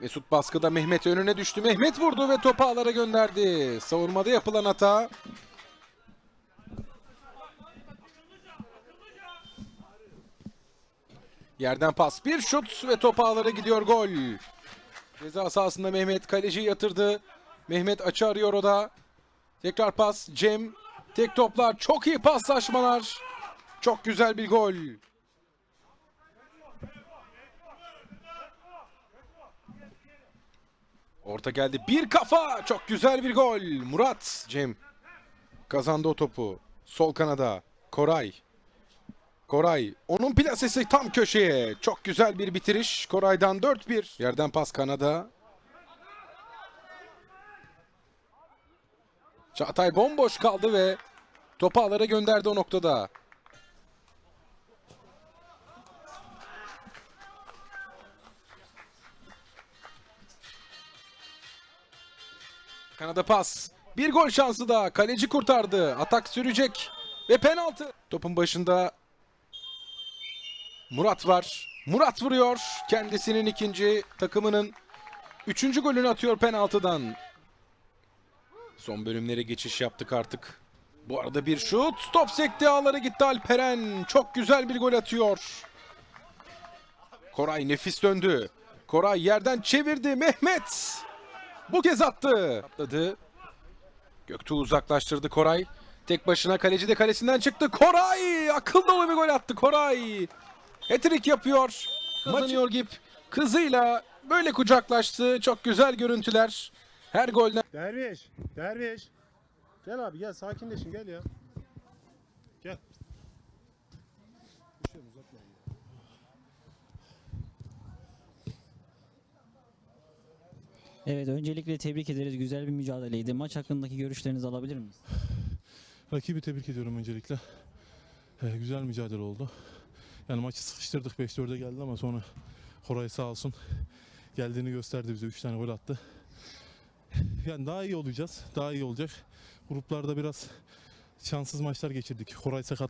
Mesut baskıda Mehmet önüne düştü. Mehmet vurdu ve topu ağlara gönderdi. Savunmada yapılan hata. Yerden pas. Bir şut ve top ağlara gidiyor gol. Ceza sahasında Mehmet kaleciyi yatırdı. Mehmet açı arıyor o da. Tekrar pas. Cem. Tek toplar. Çok iyi paslaşmalar. Çok güzel bir gol. Orta geldi. Bir kafa. Çok güzel bir gol. Murat. Cem. Kazandı o topu. Sol kanada. Koray. Koray. Onun plasesi tam köşeye. Çok güzel bir bitiriş. Koray'dan 4-1. Yerden pas kanada. Çağatay bomboş kaldı ve topu ağlara gönderdi o noktada. Kanada pas. Bir gol şansı da. Kaleci kurtardı. Atak sürecek. Ve penaltı. Topun başında Murat var. Murat vuruyor. Kendisinin ikinci takımının üçüncü golünü atıyor penaltıdan. Son bölümlere geçiş yaptık artık. Bu arada bir şut. Top sekti ağlara gitti Alperen. Çok güzel bir gol atıyor. Koray nefis döndü. Koray yerden çevirdi. Mehmet. Bu kez attı. Atladı. Göktuğ uzaklaştırdı Koray. Tek başına kaleci de kalesinden çıktı. Koray! Akıl dolu bir gol attı Koray. Hat-trick yapıyor. Kazanıyor Gip. Kızıyla böyle kucaklaştı. Çok güzel görüntüler. Her golden Derviş, derviş. Gel abi gel sakinleşin gel ya. Gel. Düşüyorum, uzatma. Evet öncelikle tebrik ederiz. Güzel bir mücadeleydi. Maç hakkındaki görüşlerinizi alabilir miyiz? Rakibi tebrik ediyorum öncelikle. Ee, güzel mücadele oldu. Yani maçı sıkıştırdık 5-4'e geldi ama sonra Koray sağ olsun geldiğini gösterdi bize 3 tane gol attı. Yani daha iyi olacağız. Daha iyi olacak. Gruplarda biraz şanssız maçlar geçirdik. Koray sakat